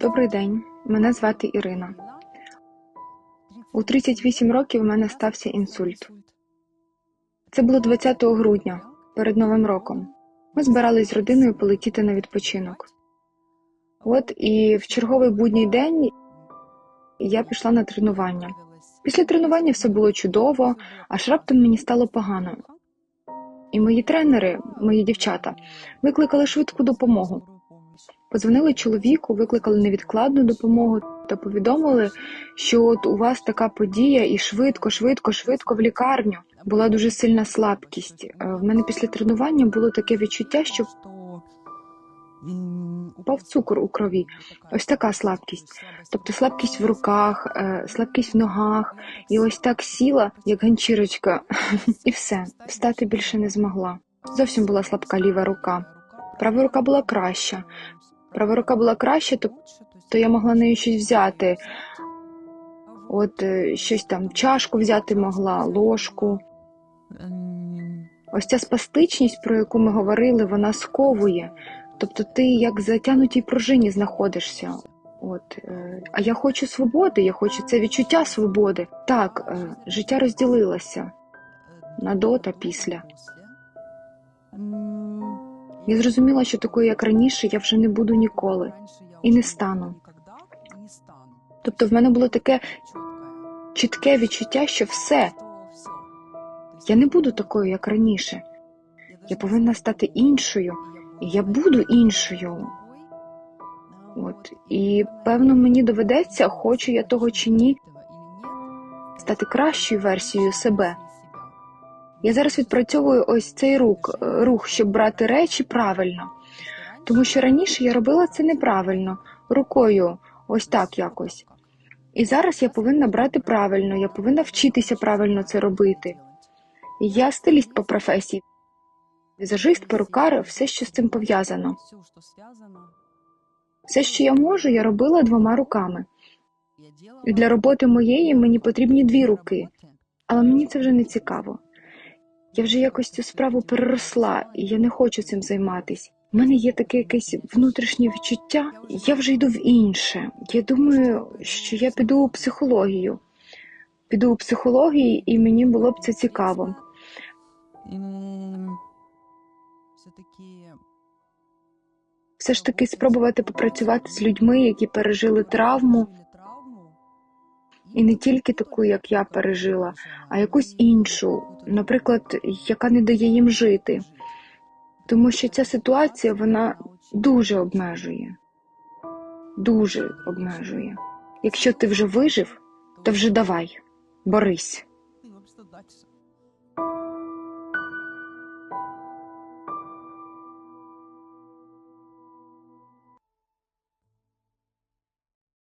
Добрий день, мене звати Ірина. У 38 років у мене стався інсульт. Це було 20 грудня, перед Новим роком. Ми збирались з родиною полетіти на відпочинок. От і в черговий будній день я пішла на тренування. Після тренування все було чудово, аж раптом мені стало погано. І мої тренери, мої дівчата, викликали швидку допомогу. Позвонили чоловіку, викликали невідкладну допомогу та повідомили, що от у вас така подія, і швидко, швидко, швидко в лікарню. Була дуже сильна слабкість. Е, В мене після тренування було таке відчуття, що впав цукор у крові. ось така слабкість. Тобто слабкість в руках, е, слабкість в ногах, і ось так сіла, як ганчірочка, і все, встати більше не змогла. Зовсім була слабка ліва рука. Права рука була краща. Права рука була краща, то, то я могла нею щось взяти. От е, щось там, чашку взяти могла, ложку. Ось ця спастичність, про яку ми говорили, вона сковує. Тобто ти як в затянутій пружині знаходишся. От, е, а я хочу свободи, я хочу це відчуття свободи. Так, е, життя розділилося на до та після. Я зрозуміла, що такою, як раніше, я вже не буду ніколи і не стану. Тобто в мене було таке чітке відчуття, що все, я не буду такою, як раніше. Я повинна стати іншою, і я буду іншою. От і певно мені доведеться, хочу я того чи ні, стати кращою версією себе. Я зараз відпрацьовую ось цей рух, е, рух, щоб брати речі правильно. Тому що раніше я робила це неправильно, рукою, ось так якось. І зараз я повинна брати правильно, я повинна вчитися правильно це робити. Я стиліст по професії, візажист, перукар, все, що з цим пов'язано. Все, що я можу, я робила двома руками. І для роботи моєї мені потрібні дві руки, але мені це вже не цікаво. Я вже якось цю справу переросла, і я не хочу цим займатися. У мене є таке якесь внутрішнє відчуття, я вже йду в інше. Я думаю, що я піду у психологію. Піду у психологію, і мені було б це цікаво. Все ж таки спробувати попрацювати з людьми, які пережили травму, і не тільки таку, як я пережила, а якусь іншу, наприклад, яка не дає їм жити. Тому що ця ситуація вона дуже обмежує, дуже обмежує. Якщо ти вже вижив, то вже давай, борись.